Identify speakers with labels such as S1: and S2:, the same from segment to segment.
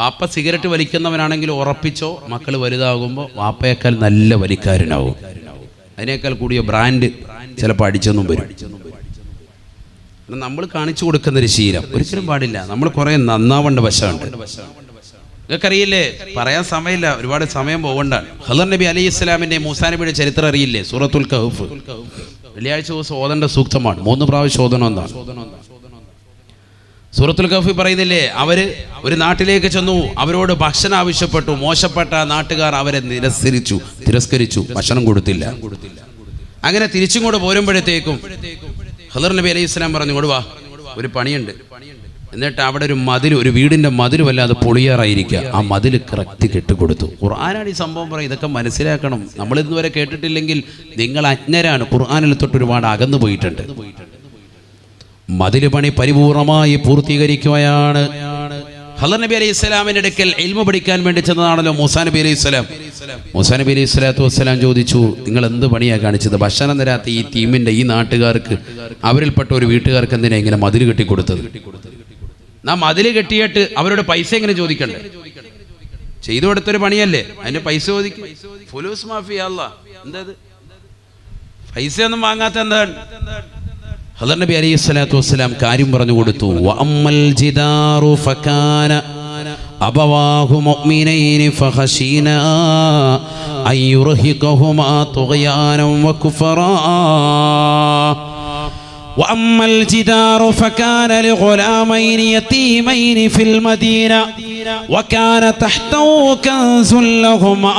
S1: വാപ്പ സിഗരറ്റ് വലിക്കുന്നവനാണെങ്കിൽ ഉറപ്പിച്ചോ? മക്കൾ വലുതാകുമ്പോൾ വാപ്പയേക്കാൾ നല്ല വലിക്കാരനാവും. അതിനേക്കാൾ കൂടിയ ബ്രാൻഡ് ചിലപ്പോൾ അടിച്ചൊന്നും വരും. നമ്മൾ കാണിച്ചു കൊടുക്കുന്ന ഒരു ശീലം ഒരിക്കലും പാടില്ല. നമ്മൾ കുറെ നന്നാവേണ്ട വശമുണ്ട്. നിങ്ങൾക്കറിയില്ലേ? പറയാൻ സമയമില്ല. ഒരുപാട് സമയം പോകണ്ടാണ് ഹദർ നബി അലി ഇസ്ലാമിന്റെ മൂസാ നബിയുടെ ചരിത്രം അറിയില്ലേ? സൂറത്തുൽ കഹഫ്. വെള്ളിയാഴ്ച ദിവസം ഓതേണ്ട സൂക്തമാണ്. മൂന്ന് പ്രാവശ്യം ഓതണം എന്നാണ്. സൂറത്തുൽ കഫി പറയുന്നില്ലേ അവർ ഒരു നാട്ടിലേക്ക് ചെന്നു അവരോട് ഭക്ഷണം ആവശ്യപ്പെട്ടു മോശപ്പെട്ട നാട്ടുകാർ അവരെ നിരസരിച്ചു തിരസ്കരിച്ചു ഭക്ഷണം കൊടുത്തില്ല. അങ്ങനെ തിരിച്ചും കൂടെ പോരുമ്പോഴത്തേക്കും ഹദർ നബി അലൈഹി ഇസ്ലാം പറഞ്ഞു കൊടുവാ ഒരു പണിയുണ്ട്. എന്നിട്ട് അവിടെ ഒരു മതിൽ ഒരു വീടിന്റെ മതിൽ വല്ലാതെ പൊളിയാറായിരിക്കുക. ആ മതിൽ കറക്റ്റ് കെട്ടിക്കൊടുത്തു. ഖുർആനാണ് ഈ സംഭവം പറയും ഇതൊക്കെ മനസ്സിലാക്കണം. നമ്മൾ ഇന്നുവരെ കേട്ടിട്ടില്ലെങ്കിൽ നിങ്ങൾ അജ്ഞരാണ്. ഖുർആാനിൽ തൊട്ട് ഒരുപാട് അകന്നു പോയിട്ടുണ്ട്. മതിൽ പണി പരിപൂർണമായി പൂർത്തീകരിക്കുകയാണ്. ഹലർ നബി അലൈഹി സ്വലാമിന്റെ അടുക്കൽ എൽമ പഠിക്കാൻ വേണ്ടി ചെന്നതാണല്ലോ മൂസാ നബി അലൈഹി സ്വലാം. മൂസാ നബി അലൈഹി സ്വലാത്തു വസ്സലാം ചോദിച്ചു നിങ്ങൾ എന്ത് പണിയാണ് കാണിച്ചത്? ഭക്ഷണം തരാത്ത ഈ ടീമിന്റെ ഈ നാട്ടുകാർക്ക് അവരിൽപ്പെട്ട ഒരു വീട്ടുകാർക്ക് എന്തിനാ ഇങ്ങനെ മതിൽ കെട്ടിക്കൊടുത്തത്? നാം മതിൽ കെട്ടിയിട്ട് അവരോട് പൈസ എങ്ങനെ ചോദിക്കണ്ടേ? ചെയ്തു കൊടുത്തൊരു പണിയല്ലേ? അതിന്റെ പൈസ ചോദിക്കും. ഫുലൂസ് മാഫിയ എന്താ? പൈസ ഒന്നും വാങ്ങാത്ത എന്താണ്? ഹദർ നബി അലൈഹി സ്വലാത്തു വസ്സലാം കാര്യം പറഞ്ഞു കൊടുത്തു വഅമ്മൽ ജിദാറു ഫകാന അബവാഹു മുഅ്മിനൈനി ഫഖശീന അൻ യുർഹിഖഹുമാ തുഗ്യാനം വകുഫറാ وأما الجدار فكان لغلامين يتيمين في المدينة وكان تحته كنز لهما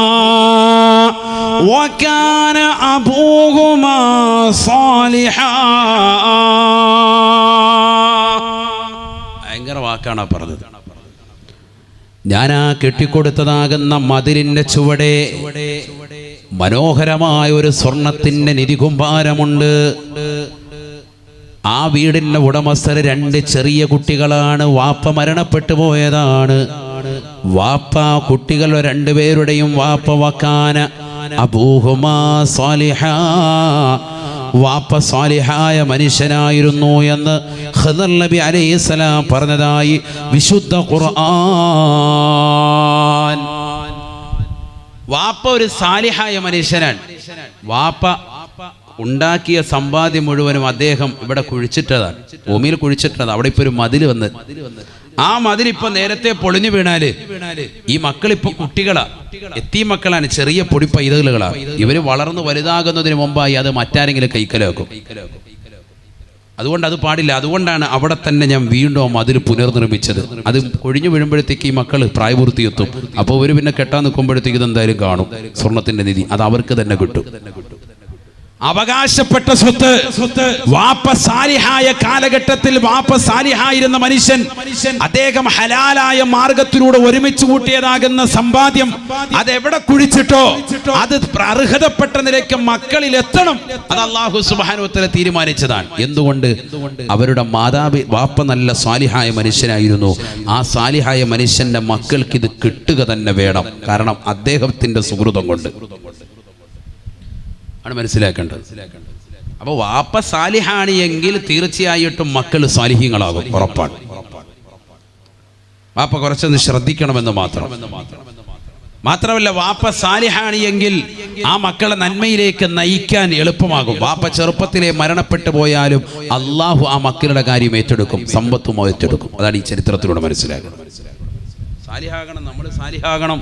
S1: وكان أبوهما صالحا ഭയങ്കര വാക്കാണ് ആ പറഞ്ഞത് ഞാൻ ആ കെട്ടിക്കൊടുത്തതാകുന്ന മതിലിന്റെ ചുവടെ മനോഹരമായ ഒരു സ്വർണത്തിന്റെ നിധികുംഭാരമുണ്ട് ആ വീടിന്റെ ഉടമസ്ഥര് രണ്ട് ചെറിയ കുട്ടികളാണ് വാപ്പ മരണപ്പെട്ടു പോയതാണ് വാപ്പ കുട്ടികൾ രണ്ടുപേരുടെയും വാപ്പ വക്കാന. അബൂഹുമാ സാലിഹ. വാപ്പ സ്വാലിഹായ മനുഷ്യനായിരുന്നു എന്ന് ഖദർ നബി അലൈഹിസ്സലാം പറഞ്ഞതായി വിശുദ്ധ ഖുർആൻ. വാപ്പ ഒരു സാലിഹായ മനുഷ്യനാണ്. വാപ്പ ഉണ്ടാക്കിയ സമ്പാദ്യം മുഴുവനും അദ്ദേഹം ഇവിടെ കുഴിച്ചിട്ടതാണ്. ഭൂമിയിൽ കുഴിച്ചിട്ടതാണ്. അവിടെ ഇപ്പൊ ഒരു മതിൽ വന്ന് ആ മതിൽ ഇപ്പൊ നേരത്തെ പൊളിഞ്ഞു വീണാൽ ഈ മക്കൾ ഇപ്പൊ കുട്ടികളാ. എത്തി മക്കളാണ് ചെറിയ പൊടി പൈതലുകളാ ഇവർ വളർന്നു വലുതാകുന്നതിന് മുമ്പായി അത് മറ്റാരെങ്കിലും കൈക്കലാക്കും. അതുകൊണ്ട് അത് പാടില്ല. അതുകൊണ്ടാണ് അവിടെ തന്നെ ഞാൻ വീണ്ടും മതിൽ പുനർനിർമ്മിച്ചത്. അത് കൊഴിഞ്ഞു വീഴുമ്പോഴത്തേക്ക് ഈ മക്കൾ പ്രായപൂർത്തിയെത്തും. അപ്പോൾ ഒരു പിന്നെ കെട്ടാൻ നിൽക്കുമ്പോഴത്തേക്ക് ഇത് എന്തായാലും കാണും. സ്വർണത്തിന്റെ നിധി. അത് അവർക്ക് തന്നെ കിട്ടും. അവകാശപ്പെട്ട സ്വത്ത് സ്വത്ത് വാപ്പ സാലിഹായ കാലഘട്ടത്തിൽ വാപ്പ സാലിഹായിരുന്ന മനുഷ്യൻ അദ്ദേഹം ഹലാലായ മാർഗത്തിലൂടെ ഒരുമിച്ച് കൂട്ടിയതാകുന്ന സമ്പാദ്യം അതെവിടെ കുഴിച്ചിട്ടോ അത് അർഹതപ്പെട്ട നിലയ്ക്ക് മക്കളിൽ എത്തണം അത് അള്ളാഹു സുബാനുത്തല തീരുമാനിച്ചതാണ്. എന്തുകൊണ്ട്? അവരുടെ മാതാപി വാപ്പ നല്ല സാലിഹായ മനുഷ്യനായിരുന്നു. ആ സാലിഹായ മനുഷ്യന്റെ മക്കൾക്ക് ഇത് കിട്ടുക തന്നെ വേണം. കാരണം അദ്ദേഹത്തിന്റെ സുഹൃതം കൊണ്ട്. ആണ് മനസ്സിലാക്കേണ്ടത്. അപ്പോൾ വാപ്പ സാലിഹാണ് എങ്കിൽ തീർച്ചയായിട്ടും മക്കൾ സാലിഹ്യങ്ങളാകും. ഉറപ്പാണ്. വാപ്പ കുറച്ചൊന്ന് ശ്രദ്ധിക്കണമെന്ന് മാത്രം. മാത്രമല്ല വാപ്പ സാലിഹാണ് എങ്കിൽ ആ മക്കളെ നന്മയിലേക്ക് നയിക്കാൻ എളുപ്പമാകും. വാപ്പ ചെറുപ്പത്തിലെ മരണപ്പെട്ടു പോയാലും അള്ളാഹു ആ മക്കളുടെ കാര്യം ഏറ്റെടുക്കും. സമ്പത്തും ഏറ്റെടുക്കും. അതാണ് ഈ ചരിത്രത്തിലൂടെ മനസ്സിലാക്കുന്നത് സാലിഹാകണം നമ്മൾ സാലിഹാകണം.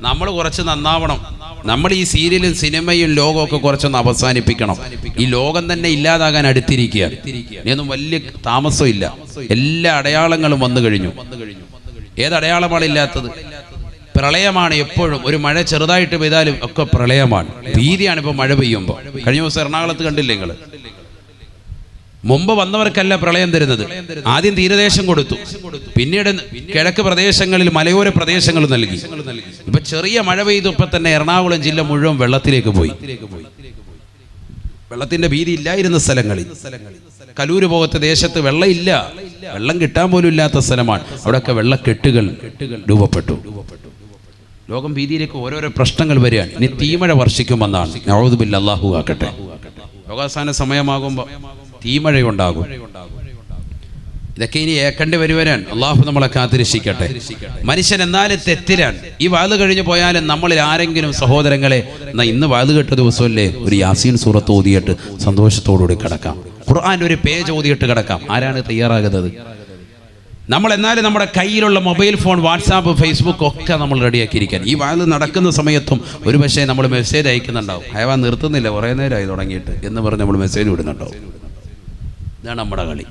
S1: നമ്മൾ കുറച്ച് നന്നാവണം. നമ്മൾ ഈ സീരിയലും സിനിമയും ലോകമൊക്കെ കുറച്ചൊന്ന് അവസാനിപ്പിക്കണം. ഈ ലോകം തന്നെ ഇല്ലാതാകാൻ അടുത്തിരിക്കുക ഇനിയൊന്നും വലിയ താമസമില്ല. എല്ലാ അടയാളങ്ങളും വന്നു കഴിഞ്ഞു. ഏത് ഇല്ലാത്തത് പ്രളയമാണ് എപ്പോഴും. ഒരു മഴ ചെറുതായിട്ട് പെയ്താലും ഒക്കെ പ്രളയമാണ്. ഭീതിയാണ് ഇപ്പോൾ മഴ പെയ്യുമ്പോൾ കഴിഞ്ഞ ദിവസം എറണാകുളത്ത് കണ്ടില്ലേ നിങ്ങൾ മുമ്പ് വന്നവർക്കല്ല പ്രളയം തരുന്നത്. ആദ്യം തീരദേശം കൊടുത്തു. പിന്നീട് കിഴക്ക് പ്രദേശങ്ങളിൽ മലയോര പ്രദേശങ്ങൾ നൽകി. ഇപ്പൊ ചെറിയ മഴ പെയ്തപ്പോ തന്നെ എറണാകുളം ജില്ല മുഴുവൻ വെള്ളത്തിലേക്ക് പോയി. വെള്ളത്തിന്റെ ഭീതി ഇല്ലായിരുന്ന സ്ഥലങ്ങളിൽ. കലൂര് പോകത്തെ ദേശത്ത് വെള്ളമില്ല. വെള്ളം കിട്ടാൻ പോലും ഇല്ലാത്ത സ്ഥലമാണ്. അവിടെയൊക്കെ വെള്ളക്കെട്ടുകൾ രൂപപ്പെട്ടു. ലോകം ഭീതിയിലേക്ക് ഓരോരോ പ്രശ്നങ്ങൾ വരികയാണ്. ഇനി തീമഴ വർഷിക്കുമെന്നാണ്. അള്ളാഹു ആക്കട്ടെ. ലോകാവസാന സമയമാകുമ്പോൾ തീമഴയുണ്ടാകും. ഇതൊക്കെ ഇനി ഏക്കണ്ടി വരുവരാൻ അള്ളാഹു നമ്മളെ കാത്തിരക്ഷിക്കട്ടെ. മനുഷ്യൻ എന്നാലും തെറ്റിലാണ്. ഈ വാത് കഴിഞ്ഞു പോയാലും നമ്മളിൽ ആരെങ്കിലും സഹോദരങ്ങളെ എന്നാ ഇന്ന് വാത് കെട്ട ദിവസമല്ലേ? ഒരു യാസീൻ സൂറത്ത് ഓതിയിട്ട് സന്തോഷത്തോടുകൂടി കിടക്കാം. ഖുർആൻ ഒരു പേജ് ഓതിയിട്ട് കിടക്കാം. ആരാണ് തയ്യാറാകുന്നത്? നമ്മൾ എന്നാലും നമ്മുടെ കയ്യിലുള്ള മൊബൈൽ ഫോൺ വാട്സാപ്പ് ഫേസ്ബുക്ക് ഒക്കെ നമ്മൾ റെഡിയാക്കിയിരിക്കാൻ ഈ വാത് നടക്കുന്ന സമയത്തും ഒരു പക്ഷേ നമ്മൾ മെസ്സേജ് അയക്കുന്നുണ്ടാവും. അയവാ നിർത്തുന്നില്ല. കുറേ നേരമായി തുടങ്ങിയിട്ട് എന്ന് പറഞ്ഞ് നമ്മൾ മെസ്സേജ് വിടുന്നുണ്ടാവും. ഇതാണ് നമ്മുടെ കളി.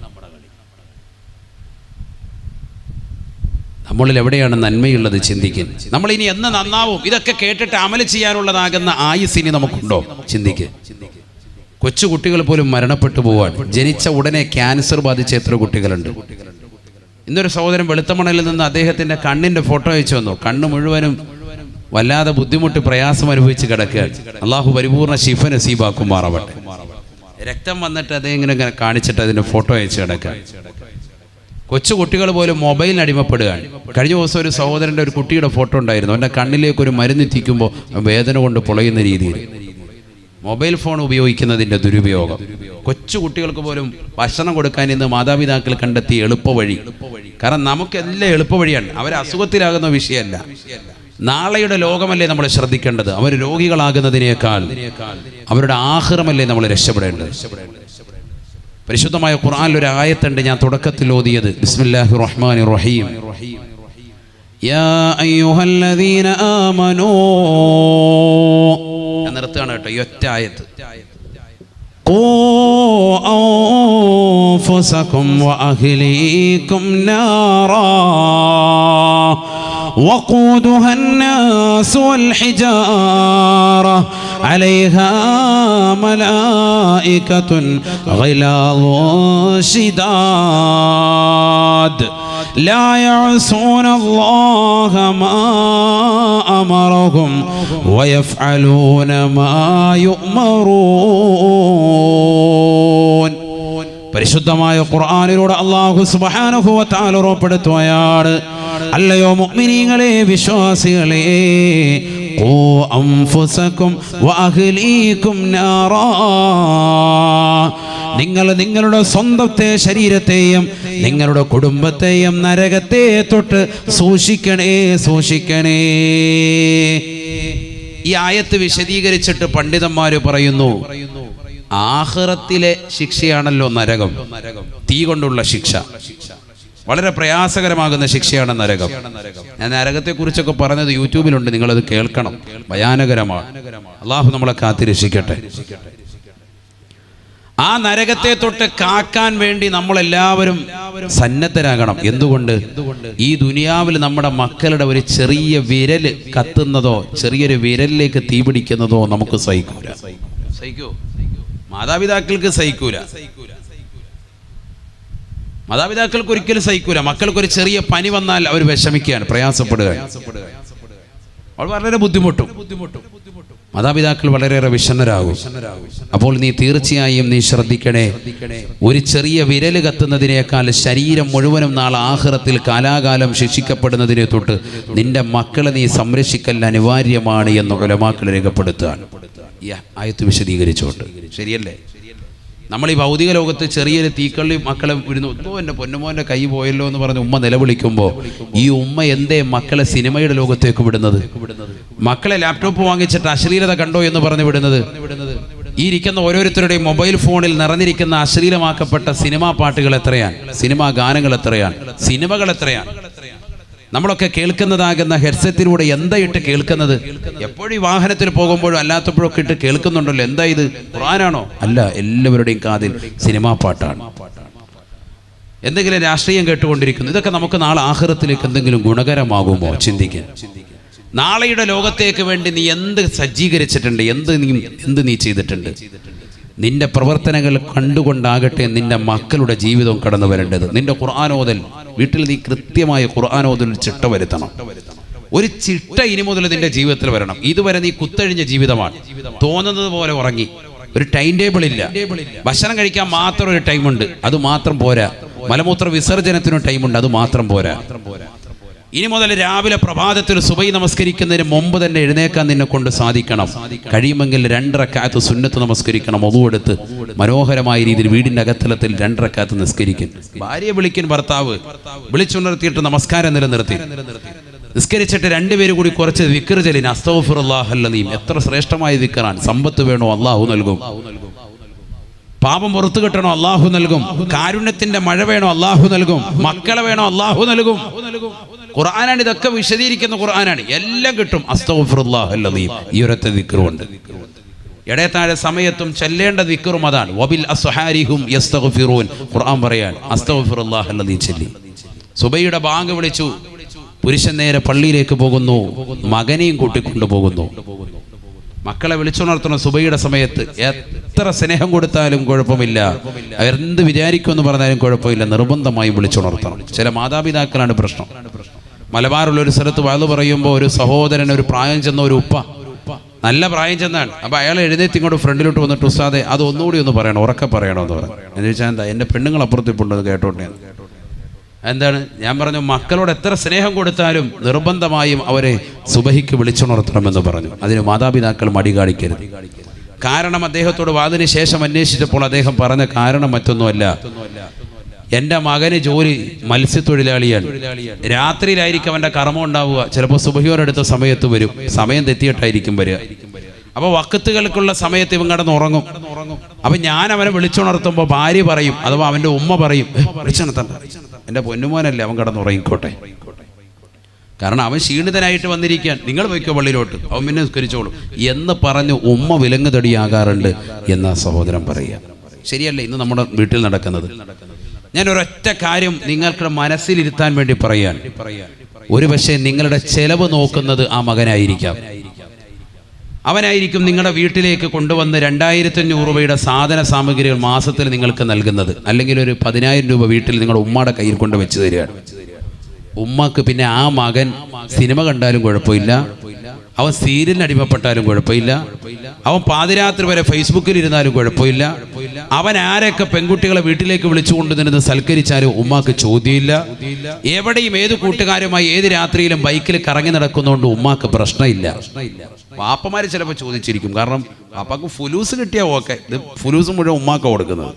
S1: നമ്മളിൽ എവിടെയാണ് നന്മയുള്ളത് ചിന്തിക്കുന്നത് നമ്മൾ ഇനി എന്ന് നന്നാവും. ഇതൊക്കെ കേട്ടിട്ട് അമൽ ചെയ്യാനുള്ളതാകുന്ന ആയുസ് ഇനി നമുക്കുണ്ടോ? ചിന്തിക്ക്. കൊച്ചു കുട്ടികൾ പോലും മരണപ്പെട്ടു പോവാൻ. ജനിച്ച ഉടനെ ക്യാൻസർ ബാധിച്ച എത്ര കുട്ടികളുണ്ട്? ഇന്നൊരു സഹോദരൻ വെളുത്തമണലിൽ നിന്ന് അദ്ദേഹത്തിന്റെ കണ്ണിന്റെ ഫോട്ടോ അയച്ചു വന്നു. കണ്ണ് മുഴുവനും വല്ലാതെ ബുദ്ധിമുട്ട് പ്രയാസം അനുഭവിച്ച് കിടക്കുകയാണ്. അള്ളാഹു പരിപൂർണ ശിഫ നസീബാക്കുമാറാവട്ടെ. രക്തം വന്നിട്ട് അതേ ഇങ്ങനെ ഇങ്ങനെ കാണിച്ചിട്ട് അതിന്റെ ഫോട്ടോ അയച്ചു കിടക്കുക? കൊച്ചു കുട്ടികൾ പോലും മൊബൈലിന് അടിമപ്പെടുകയാണ്. കഴിഞ്ഞ ദിവസം ഒരു സഹോദരന്റെ ഒരു കുട്ടിയുടെ ഫോട്ടോ ഉണ്ടായിരുന്നു. അവന്റെ കണ്ണിലേക്ക് ഒരു മരുന്ന് എത്തിക്കുമ്പോൾ വേദന കൊണ്ട് പൊളയുന്ന രീതിയിൽ. മൊബൈൽ ഫോൺ ഉപയോഗിക്കുന്നതിന്റെ ദുരുപയോഗം. കൊച്ചു കുട്ടികൾക്ക് പോലും ഭക്ഷണം കൊടുക്കാൻ ഇന്ന് മാതാപിതാക്കൾ കണ്ടെത്തിയ എളുപ്പവഴി. കാരണം നമുക്കെല്ലാം എളുപ്പവഴിയാണ്. അവർ അസുഖത്തിലാകുന്ന വിഷയമല്ല. നാളെയുടെ ലോകമല്ലേ നമ്മൾ ശ്രദ്ധിക്കേണ്ടത് അവർ രോഗികളാകുന്നതിനേക്കാൾ അവരുടെ ആഹ്റമല്ലേ നമ്മൾ രക്ഷപ്പെടേണ്ടത് പരിശുദ്ധമായ ഖുർആനിൽ ഒരു ആയത്തുണ്ട് ഞാൻ തുടക്കത്തിൽ ഓതിയത് ബിസ്മില്ലാഹി റഹ്മാനി റഹീം യാ അയ്യുഹല്ലദീന ആമനൂ ഞാൻ നിർത്തുകയാണ് കേട്ടോ ഈ ഒറ്റ ആയത്ത് قوا أنفسكم وأهليكم نارا وقودها الناس والحجارة عليها ملائكة غلاظ شداد لا يعصون الله ما أمرهم ويفعلون ما يؤمرون പരിശുദ്ധമായ ഖുർആാനിലൂടെ അള്ളാഹു സുബ്ഹാനഹു വ തആല ഉറപ്പെടുത്തുകയാണ് അല്ലയോ മുഅ്മിനീങ്ങളെ വിശ്വാസികളെ. നാറാ. നിങ്ങൾ നിങ്ങളുടെ സ്വന്തത്തെ ശരീരത്തെയും നിങ്ങളുടെ കുടുംബത്തെയും നരകത്തെ തൊട്ട് സൂക്ഷിക്കണേ സൂക്ഷിക്കണേ. ഈ ആയത്ത് വിശദീകരിച്ചിട്ട് പണ്ഡിതന്മാര് പറയുന്നു ആഹ്റത്തിലെ ശിക്ഷയാണല്ലോ നരകം തീ കൊണ്ടുള്ള ശിക്ഷ. വളരെ പ്രയാസകരമാകുന്ന ശിക്ഷയാണ് നരകം. ഞാൻ നരകത്തെ കുറിച്ചൊക്കെ പറഞ്ഞത് യൂട്യൂബിലുണ്ട് നിങ്ങളത് കേൾക്കണം. ഭയാനകരമാണ്. അള്ളാഹു നമ്മളെ കാത്തിരക്ഷിക്കട്ടെ ആ നരകത്തെ തൊട്ട് കാക്കാൻ വേണ്ടി നമ്മളെല്ലാവരും സന്നദ്ധരാകണം. എന്തുകൊണ്ട്? ഈ ദുനിയാവിൽ നമ്മുടെ മക്കളുടെ ഒരു ചെറിയ വിരൽ കത്തുന്നതോ ചെറിയൊരു വിരലിലേക്ക് തീ പിടിക്കുന്നതോ നമുക്ക് സഹിക്കൂല. സഹിക്കൂ. മാതാപിതാക്കൾക്ക് സഹിക്കൂല. മാതാപിതാക്കൾക്ക് ഒരിക്കലും സഹിക്കൂല. മക്കൾക്ക് ഒരു ചെറിയ പനി വന്നാൽ അവർ വിഷമിക്കുകയാണ് പ്രയാസപ്പെടുക വളരെ ബുദ്ധിമുട്ടും. മാതാപിതാക്കൾ വളരെയേറെ വിഷന്നരാകും അപ്പോൾ നീ തീർച്ചയായും നീ ശ്രദ്ധിക്കണേ ഒരു ചെറിയ വിരൽ കത്തുന്നതിനേക്കാൾ ശരീരം മുഴുവനും നാളെ ആഹ്റത്തിൽ കാലാകാലം ശിക്ഷിക്കപ്പെടുന്നതിനെ തൊട്ട് നിന്റെ മക്കളെ നീ സംരക്ഷിക്കൽ അനിവാര്യമാണ് എന്ന് ഉലമാക്കൾ രേഖപ്പെടുത്തുകയാണ്. ആയത്ത് വിശദീകരിച്ചോട്ട്. ശരിയല്ലേ? നമ്മൾ ഈ ഭൗതിക ലോകത്ത് ചെറിയൊരു തീക്കള്ളി മക്കളെ വിടുന്നു. ഓ എന്റെ പൊന്നുമോന്റെ കൈ പോയല്ലോ എന്ന് പറഞ്ഞ് ഉമ്മ നിലവിളിക്കുമ്പോൾ ഈ ഉമ്മ എന്തേ മക്കളെ സിനിമയുടെ ലോകത്തേക്ക് വിടുന്നത്? മക്കളെ ലാപ്ടോപ്പ് വാങ്ങിച്ചിട്ട് അശ്ലീലത കണ്ടോ എന്ന് പറഞ്ഞ് വിടുന്നത്? ഈ ഇരിക്കുന്ന ഓരോരുത്തരുടെയും മൊബൈൽ ഫോണിൽ നിറഞ്ഞിരിക്കുന്ന അശ്ലീലമാക്കപ്പെട്ട സിനിമാ പാട്ടുകൾ എത്രയാണ്? സിനിമാ ഗാനങ്ങൾ എത്രയാണ്? സിനിമകൾ എത്രയാണ്? നമ്മളൊക്കെ കേൾക്കുന്നതാകുന്ന ഹെഡ്സെറ്റിലൂടെ എന്താ ഇട്ട് കേൾക്കുന്നത്? എപ്പോഴും വാഹനത്തിൽ പോകുമ്പോഴും അല്ലാത്തപ്പോഴൊക്കെ ഇട്ട് കേൾക്കുന്നുണ്ടല്ലോ. എന്താ ഇത്? ഖുറാനാണോ അല്ല എല്ലാവരുടെയും കാതിൽ സിനിമാ പാട്ടാണ്. എന്തെങ്കിലും രാഷ്ട്രീയം കേട്ടുകൊണ്ടിരിക്കുന്നു. ഇതൊക്കെ നമുക്ക് നാളെ ആഹ്റത്തിലേക്ക് എന്തെങ്കിലും ഗുണകരമാകുമോ? ചിന്തിക്കാൻ നാളെയുടെ ലോകത്തേക്ക് വേണ്ടി നീ എന്ത് സജ്ജീകരിച്ചിട്ടുണ്ട്? എന്ത് നീ എന്ത് നീ ചെയ്തിട്ടുണ്ട്? നിന്റെ പ്രവർത്തനങ്ങൾ കണ്ടുകൊണ്ടാകട്ടെ നിന്റെ മക്കളുടെ ജീവിതം കടന്നു വരേണ്ടത് നിന്റെ ഖുർആാനോദൽ വീട്ടിൽ നീ കൃത്യമായ ഖുർആാനോദൽ ചിട്ട വരുത്തണം. ഒരു ചിട്ട ഇനി മുതൽ നിന്റെ ജീവിതത്തിൽ വരണം. ഇതുവരെ നീ കുത്തഴിഞ്ഞ ജീവിതമാണ്. തോന്നുന്നത് പോലെ ഉറങ്ങി. ഒരു ടൈം ടേബിൾ ഇല്ല. ഭക്ഷണം കഴിക്കാൻ മാത്രം ഒരു ടൈമുണ്ട് അത് മാത്രം പോരാ. മലമൂത്ര വിസർജനത്തിനും ടൈമുണ്ട് അത് മാത്രം പോരാ. ഇനി മുതൽ രാവിലെ പ്രഭാതത്തിൽ സുബൈ നമസ്കരിക്കുന്നതിന് മുമ്പ് തന്നെ എഴുന്നേക്കാൻ നിന്നെ കൊണ്ട് സാധിക്കണം. കഴിയുമെങ്കിൽ രണ്ടരക്കാലത്ത് സുന്നത്ത് നമസ്കരിക്കണം. ഒതുവെടുത്ത് മനോഹരമായ രീതിയിൽ വീടിന്റെ അകത്തലത്തിൽ രണ്ടരക്കാലത്ത് നിസ്കരിക്കും. ഭാര്യയെ വിളിക്കും ഭർത്താവ്. വിളിച്ചുണർത്തിയിട്ട് നമസ്കാരം നിലനിർത്തി. നിസ്കരിച്ചിട്ട് രണ്ടുപേരും കൂടി കുറച്ച് വിക്കർ ചെലിന് അസ്തഫുറല്ലാഹല്ലീം എത്ര ശ്രേഷ്ഠമായ വിക്കറാണ് സമ്പത്ത് വേണോ അള്ളാഹു നൽകും. പാപം പുറത്തു കിട്ടണോ അള്ളാഹു നൽകും. കാരുണ്യത്തിന്റെ മഴ വേണോ അള്ളാഹു നൽകും. മക്കളെ വേണോ അള്ളാഹു നൽകും. ഖുർആനാണ് ഇതൊക്കെ വിശദീകരിക്കുന്ന ഖുർആനാണ്. എല്ലാം കിട്ടും. അസ്തഫുറുല്ലാഹല്ലീം ഈ ഒരൊറ്റ ദിക്കറുണ്ട് ഇടയത്താഴ സമയത്തും ചെല്ലേണ്ട ദിക്കറും അതാണ്. വബിൽ അസ്ഹാരിഹും യസ്തഗ്ഫിറൂൻ. ഖുർആൻ പറയാൻ അസ്തഗ്ഫിറുല്ലാഹല്ലദീ ചൊല്ലി. സുബൈയുടെ ബാങ്ക് വിളിച്ചു. പുരുഷൻ നേരെ പള്ളിയിലേക്ക് പോകുന്നു. മകനെയും കൂട്ടിക്കൊണ്ടു പോകുന്നു. മക്കളെ വിളിച്ചുണർത്തണം സുബൈയുടെ സമയത്ത്. എത്ര സ്നേഹം കൊടുത്താലും കുഴപ്പമില്ല. എന്ത് വിചാരിക്കുമെന്ന് പറഞ്ഞാലും കുഴപ്പമില്ല. നിർബന്ധമായും വിളിച്ചുണർത്തണം. ചില മാതാപിതാക്കളാണ് പ്രശ്നം. മലബാറുള്ള ഒരു സ്ഥലത്ത് വാതു പറയുമ്പോൾ ഒരു സഹോദരൻ ഒരു പ്രായം ചെന്ന ഒരു ഉപ്പ. നല്ല പ്രായം ചെന്നാണ്. അപ്പൊ അയാൾ എഴുന്നേറ്റ് ഇങ്ങോട്ട് ഫ്രണ്ടിലോട്ട് വന്നിട്ട് ഉസ്താദെ അത് ഒന്നുകൂടി ഒന്ന് പറയണം ഉറക്കെ പറയണോ എന്ന് പറഞ്ഞു. എന്ന് വെച്ചാൽ എന്താ എന്റെ പെണ്ണുങ്ങൾ അപ്പുറത്തിപ്പുണ്ട് കേട്ടോട്ടെ. എന്താണ്? ഞാൻ പറഞ്ഞു മക്കളോട് എത്ര സ്നേഹം കൊടുത്താലും നിർബന്ധമായും അവരെ സുബഹിക്ക് വിളിച്ചുണർത്തണമെന്ന് പറഞ്ഞു. അതിന് മാതാപിതാക്കൾ മടി കാണിക്കരുത്. കാരണം അദ്ദേഹത്തോട് വാതിന് ശേഷം അന്വേഷിച്ചപ്പോൾ അദ്ദേഹം പറഞ്ഞ കാരണം മറ്റൊന്നുമല്ല. എന്റെ മകന് ജോലി മത്സ്യത്തൊഴിലാളിയാണ്. രാത്രിയിലായിരിക്കും അവന്റെ കർമ്മം ഉണ്ടാവുക. ചിലപ്പോൾ സുബഹിയോടടുത്ത സമയത്ത് വരും. സമയം തെറ്റിയിട്ടായിരിക്കും വരിക. അപ്പോൾ വക്കത്തുകൾക്കുള്ള സമയത്ത് ഇവൻ കിടന്ന് ഉറങ്ങും. അപ്പൊ ഞാൻ അവനെ വിളിച്ചുണർത്തുമ്പോൾ ഭാര്യ പറയും അഥവാ അവന്റെ ഉമ്മ പറയും "ഏ, വിളിച്ചുണർത്തണ്ട. എന്റെ പൊന്നുമോനല്ലേ അവൻ കിടന്നുറങ്ങിക്കോട്ടെ കാരണം അവൻ ക്ഷീണിതനായിട്ട് വന്നിരിക്കാൻ നിങ്ങൾ പോയിക്കോ പള്ളിയിലോട്ട്. അവൻ പിന്നെ നിസ്കരിച്ചോളൂ. എന്ന് പറഞ്ഞ് ഉമ്മ വിലങ്ങുതടിയാകാറുണ്ട് എന്ന സഹോദരൻ പറയുക. ശരിയല്ലേ? ഇന്ന് നമ്മുടെ വീട്ടിൽ നടക്കുന്നത്. ഞാൻ ഒരൊറ്റ കാര്യം നിങ്ങൾക്ക് മനസ്സിലിരുത്താൻ വേണ്ടി പറയാൻ ഒരു പക്ഷേ നിങ്ങളുടെ ചെലവ് നോക്കുന്നത് ആ മകനായിരിക്കാം. അവനായിരിക്കും നിങ്ങളുടെ വീട്ടിലേക്ക് കൊണ്ടുവന്ന് രണ്ടായിരത്തി അഞ്ഞൂറ് രൂപയുടെ സാധന സാമഗ്രികൾ മാസത്തിൽ നിങ്ങൾക്ക് നൽകുന്നത്. അല്ലെങ്കിൽ ഒരു പതിനായിരം രൂപ വീട്ടിൽ നിങ്ങളുടെ ഉമ്മയുടെ കയ്യിൽ കൊണ്ട് വെച്ച് തരികയാണ്. ഉമ്മക്ക് പിന്നെ ആ മകൻ സിനിമ കണ്ടാലും കുഴപ്പമില്ല. അവൻ സീരിയലിന് അടിമപ്പെട്ടാലും കുഴപ്പമില്ല. അവൻ പാതിരാത്രി വരെ ഫേസ്ബുക്കിൽ ഇരുന്നാലും കുഴപ്പമില്ല. അവൻ ആരൊക്കെ പെൺകുട്ടികളെ വീട്ടിലേക്ക് വിളിച്ചു കൊണ്ടുവന്നിരുന്ന് സൽക്കരിച്ചാലും ഉമ്മാക്ക് ചോദ്യമില്ല. എവിടെയും ഏത് കൂട്ടുകാരുമായി ഏത് രാത്രിയിലും ബൈക്കിൽ കറങ്ങി നടക്കുന്നതുകൊണ്ട് ഉമ്മാക്ക് പ്രശ്നമില്ല. പാപ്പമാർ ചിലപ്പോൾ ചോദിച്ചിരിക്കും. കാരണം പാപ്പാക്ക് ഫുലൂസ് കിട്ടിയാൽ ഓക്കെ. ഇത് ഫുലൂസ് മുഴുവൻ ഉമ്മാക്ക കൊടുക്കുന്നത്.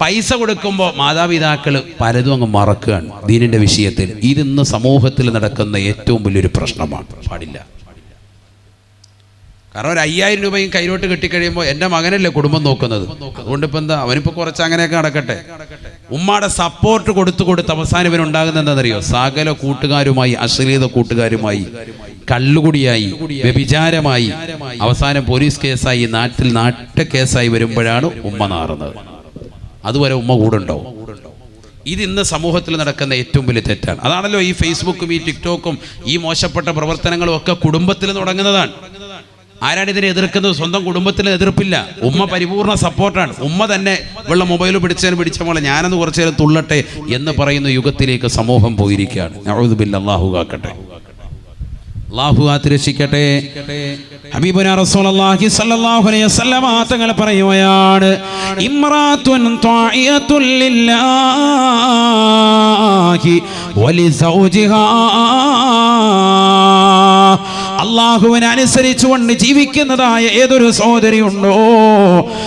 S1: പൈസ കൊടുക്കുമ്പോൾ മാതാപിതാക്കൾ പലതും അങ്ങ് മറക്കുകയാണ് ദീനിന്റെ വിഷയത്തിൽ. ഇതിന്ന് സമൂഹത്തിൽ നടക്കുന്ന ഏറ്റവും വലിയൊരു പ്രശ്നമാണ്. പാടില്ല. കാരണം ഒരു അയ്യായിരം രൂപയും കൈലോട്ട് കിട്ടിക്കഴിയുമ്പോൾ എന്റെ മകനല്ലേ കുടുംബം നോക്കുന്നത്. അതുകൊണ്ട് ഇപ്പം എന്താ? അവനിപ്പോൾ കുറച്ച് അങ്ങനെയൊക്കെ നടക്കട്ടെ. ഉമ്മാടെ സപ്പോർട്ട് കൊടുത്തു കൊടുത്ത് അവസാനം ഇവൻ ഉണ്ടാകുന്ന എന്താണെന്നറിയോ? സകല കൂട്ടുകാരുമായി അശ്ലീല കൂട്ടുകാരുമായി കള്ളുകുടിയായി വ്യഭിചാരമായി അവസാനം പോലീസ് കേസായി നാട്ടിൽ നാട്ട കേസായി വരുമ്പോഴാണ് ഉമ്മ നാറുന്നത്. അതുവരെ ഉമ്മ കൂടുണ്ടോ ഇത് ഇന്ന് സമൂഹത്തിൽ നടക്കുന്ന ഏറ്റവും വലിയ തെറ്റാണ്. അതാണല്ലോ ഈ ഫേസ്ബുക്കും ഈ ടിക്ടോക്കും ഈ മോശപ്പെട്ട പ്രവർത്തനങ്ങളും ഒക്കെ കുടുംബത്തിൽ തുടങ്ങുന്നതാണ്. ആരാണ് ഇതിനെ എതിർക്കുന്നത്? സ്വന്തം കുടുംബത്തിന് എതിർപ്പില്ല. ഉമ്മ പരിപൂർണ സപ്പോർട്ടാണ്. ഉമ്മ തന്നെ വെള്ള മൊബൈൽ പിടിച്ചതിന് പിടിച്ച പോലെ ഞാനൊന്ന് കുറച്ചു നേരം തുള്ളട്ടെ എന്ന് പറയുന്ന യുഗത്തിലേക്ക് സമൂഹം പോയിരിക്കുകയാണ്. നഅൂദുബില്ല അള്ളാഹു കാക്കട്ടെ. റസൂലുള്ളാഹി അലൈഹി വസല്ലമ തങ്ങൾ പറയുകയാണ് ഇംറാത്തുൻ ലില്ലാഹി അള്ളാഹുവിനെ അനുസരിച്ചുകൊണ്ട് ജീവിക്കുന്നതായ ഏതൊരു സഹോദരിയുണ്ടോ?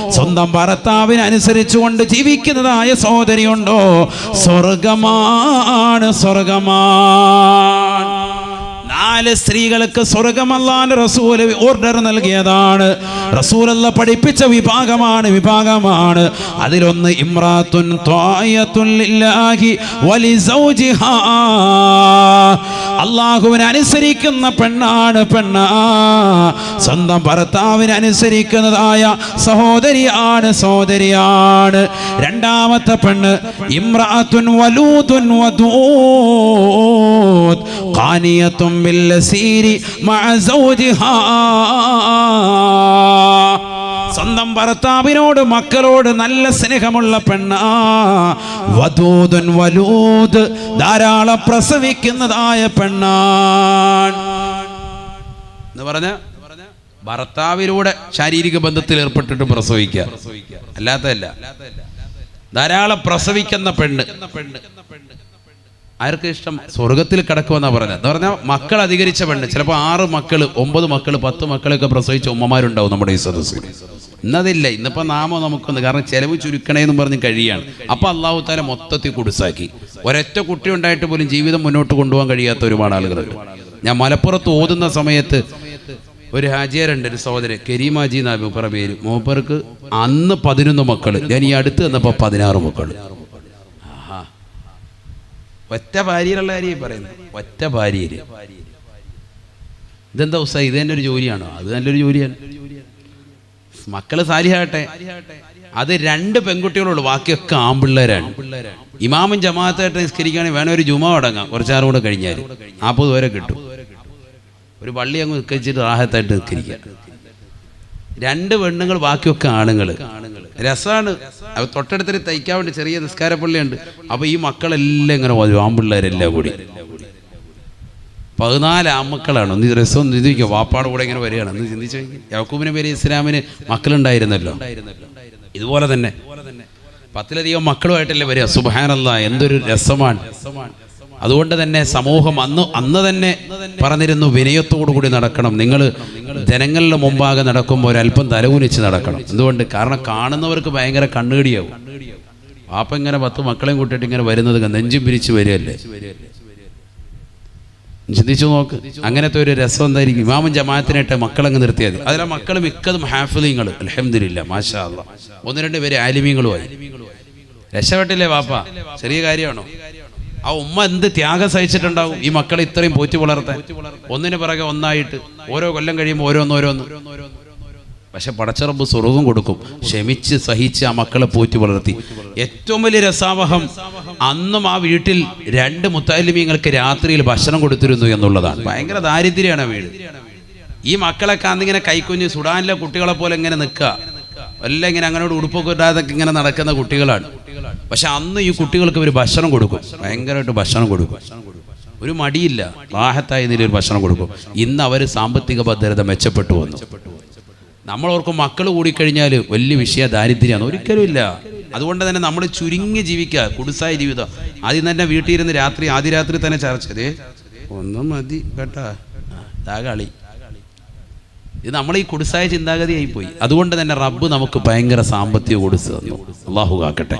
S1: സ്വന്തം ഭർത്താവിനെ അനുസരിച്ചുകൊണ്ട് ജീവിക്കുന്നതായ സഹോദരിയുണ്ടോ? സ്വർഗമാണ് സ്വർഗമാണ് നാല് സ്ത്രീകൾക്ക് സ്വർഗമല്ലാന്ന് റസൂൽ ഓർഡർ നൽകിയതാണ്. റസൂലല്ല പഠിപ്പിച്ച വിഭാഗമാണ് വിഭാഗമാണ്. അതിലൊന്ന് ഇമ്രാത്തുൻ ത്വായത്തുൻ ലില്ലാഹി വലി സൗജിഹാ. അള്ളാഹുവിനെ അനുസരിക്കുന്ന പെണ്ണാണ് പെണ്ണ. സ്വന്തം ഭർത്താവിനെ അനുസരിക്കുന്നതായ സഹോദരിയാണ് സഹോദരിയാണ്. രണ്ടാമത്തെ പെണ്ണ് ഇമ്രാത്തുൻ വലൂതുൻ ബില്ലസീരി മഅ സൗജിഹാ. സ്വന്തം ഭർത്താവിനോട് മക്കളോട് നല്ല സ്നേഹമുള്ള പെണ്ണ. വലൂത് ധാരാളം പ്രസവിക്കുന്നതായ പെണ്ണാണ് എന്ന് പറഞ്ഞ ഭർത്താവിലൂടെ ശാരീരിക ബന്ധത്തിൽ ഏർപ്പെട്ടിട്ട് പ്രസവിക്കുക. അല്ലാത്തതല്ല. ധാരാളം പ്രസവിക്കുന്ന പെണ്ണ്. ആർക്ക് ഇഷ്ടം? സ്വർഗത്തിൽ കിടക്കുമെന്നാ പറഞ്ഞത്. എന്ന് പറഞ്ഞാൽ മക്കൾ അധികരിച്ച പെണ്ണ്. ചിലപ്പോൾ ആറ് മക്കൾ ഒമ്പത് മക്കൾ പത്ത് മക്കളൊക്കെ പ്രസവിച്ച ഉമ്മമാരുണ്ടാവും നമ്മുടെ ഈ സദസ്സിൽ. ഇന്നതില്ല ഇന്നിപ്പോൾ നാമോ നമുക്കൊന്ന് കാരണം ചെലവ് ചുരുക്കണേന്നും പറഞ്ഞ് കഴിയാണ്. അപ്പോൾ അള്ളാഹു താല മൊത്തത്തിൽ കുടിസാക്കി. ഒരൊറ്റ കുട്ടി ഉണ്ടായിട്ട് പോലും ജീവിതം മുന്നോട്ട് കൊണ്ടുപോകാൻ കഴിയാത്ത ഒരുപാട് ആളുകളുണ്ട്. ഞാൻ മലപ്പുറത്ത് ഓതുന്ന സമയത്ത് ഒരു ഹാജിയാരുണ്ട് ഒരു സഹോദരൻ കരീമാജി മൂപ്പറ പേര്. മൂപ്പർക്ക് അന്ന് പതിനൊന്ന് മക്കൾ ഞാൻ ഈ അടുത്ത് വന്നപ്പോൾ പതിനാറ് മക്കൾ ഒറ്റ ഭാര്യയിലുള്ള കാര്യം പറയുന്നത്. ഒറ്റ ഭാര്യയിൽ. ഇതെന്താ ഉസ്താ ഇത് തന്നെ ഒരു ജോലിയാണോ? അത് നല്ലൊരു ജോലിയാണ്. മക്കൾ സാലിഹാട്ടെ അത് രണ്ട് പെൺകുട്ടികളുള്ളൂ. ബാക്കിയൊക്കെ ആമ്പിള്ളേരാണ് ഇമാമും ജമാഅത്തായിട്ട് നിസ്കരിക്കുകയാണെങ്കിൽ വേണം ഒരു ജുമാ അടങ്ങാം. കുറച്ചാറും കൂടെ കഴിഞ്ഞാൽ നാൽപ്പത് പേരെ കിട്ടും. ഒരു പള്ളി അങ്ങ് നിൽക്കിച്ചിട്ട് റാഹത്തായിട്ട് നിസ്കരിക്കുക രണ്ട് പെണ്ണുങ്ങൾ ബാക്കിയൊക്കെ ആണുങ്ങൾ രസമാണ് തൊട്ടടുത്തൊരു തയ്ക്കാൻ വേണ്ടി ചെറിയ നിസ്കാര പള്ളിയുണ്ട് അപ്പൊ ഈ മക്കളെല്ലാം ഇങ്ങനെ ആമ്പിള്ളേരെല്ലാം കൂടി. പതിനാല് ആമക്കളാണ് ഒന്ന് രസം ഒന്ന് ചിന്തിക്കുക വാപ്പാട് കൂടെ ഇങ്ങനെ വരികയാണ്. ഒന്ന് ചിന്തിച്ചു യാക്കൂബിന് പേര് ഇസ്ലാമിന് മക്കളുണ്ടായിരുന്നല്ലോ. ഇതുപോലെ തന്നെ. പത്തിലധികം മക്കളുമായിട്ടല്ലേ വരിക. സുബാനല്ല എന്തൊരു രസമാണ്. അതുകൊണ്ട് തന്നെ സമൂഹം അന്ന് അന്ന് തന്നെ പറഞ്ഞിരുന്നു വിനയത്തോടു കൂടി നടക്കണം. നിങ്ങൾ ജനങ്ങളുടെ മുമ്പാകെ നടക്കുമ്പോൾ ഒരല്പം തലകുനിച്ച് നടക്കണം. എന്തുകൊണ്ട്? കാരണം കാണുന്നവർക്ക് ഭയങ്കര കണ്ണുകടിയാവും. പാപ്പ ഇങ്ങനെ പത്ത് മക്കളെയും കൂട്ടിയിട്ട് ഇങ്ങനെ വരുന്നത് നെഞ്ചും പിരിച്ച് വരികയല്ലേ? ചിന്തിച്ചു നോക്ക്. അങ്ങനത്തെ ഒരു രസം എന്തായിരിക്കും? ഇമാമും ജമാഅത്തിനായിട്ട് മക്കളങ്ങ് നിർത്തിയത്. അതിലാ മക്കൾ മിക്കതും ഹാഫിലിങ്ങൾ അലഹമില്ല മാഷാ ഒന്ന് രണ്ട് പേര് ആലിമീങ്ങളുമായി. രക്ഷപ്പെട്ടില്ലേ വാപ്പ? ചെറിയ കാര്യമാണോ? ആ ഉമ്മ എന്ത് ത്യാഗം സഹിച്ചിട്ടുണ്ടാവും? ഈ മക്കളെ ഇത്രയും പോറ്റി വളർത്താൻ. ഒന്നിന് പിറകെ ഒന്നായിട്ട്. ഓരോ കൊല്ലം കഴിയുമ്പോൾ ഓരോന്നോരോന്ന് പക്ഷെ പടച്ചറമ്പ് സ്വർഗം കൊടുക്കും. ക്ഷമിച്ച് സഹിച്ച് ആ മക്കളെ പോറ്റി വളർത്തി. ഏറ്റവും വലിയ രസാവഹം അന്നും ആ വീട്ടിൽ രണ്ട് മുത്താലിമീങ്ങൾക്ക് രാത്രിയിൽ ഭക്ഷണം കൊടുത്തിരുന്നു എന്നുള്ളതാണ്. ഭയങ്കര ദാരിദ്ര്യമാണ് വീട്. ഈ മക്കളൊക്കെ അന്നിങ്ങനെ കൈക്കുഞ്ഞ് സുഡാനിലെ കുട്ടികളെ പോലെ ഇങ്ങനെ നിൽക്കുക. എല്ലാം ഇങ്ങനെ അങ്ങനോട് ഉടുപ്പൊക്കെ ഇടാതെ ഇങ്ങനെ നടക്കുന്ന കുട്ടികളാണ്. പക്ഷെ അന്ന് ഈ കുട്ടികൾക്ക് ഒരു ഭക്ഷണം കൊടുക്കും. ഭയങ്കരമായിട്ട് ഭക്ഷണം കൊടുക്കും. ഒരു മടിയില്ല. വാഹത്തായ നിലയിൽ ഭക്ഷണം കൊടുക്കും. ഇന്ന് അവർ സാമ്പത്തിക ഭദ്രത മെച്ചപ്പെട്ടു വന്നു. നമ്മൾ ഓർക്കും മക്കൾ കൂടിക്കഴിഞ്ഞാൽ വലിയ വിഷയ ദാരിദ്ര്യമാണ് ഒരിക്കലും ഇല്ല അതുകൊണ്ട് തന്നെ നമ്മൾ ചുരുങ്ങി ജീവിക്കുക. കുടുസായ ജീവിതം. ആദ്യം തന്നെ വീട്ടിൽ ഇരുന്ന് രാത്രി ആദ്യ രാത്രി തന്നെ ചർച്ചത് ഒന്നും മതി കേട്ടാ. താകളി ഇത് നമ്മൾ ഈ കുടുസായ ചിന്താഗതിയായി പോയി അതുകൊണ്ട് തന്നെ റബ്ബ് നമുക്ക് ഭയങ്കര സാമ്പത്തിക കൊടുത്തു തന്നു. അള്ളാഹു കാക്കട്ടെ.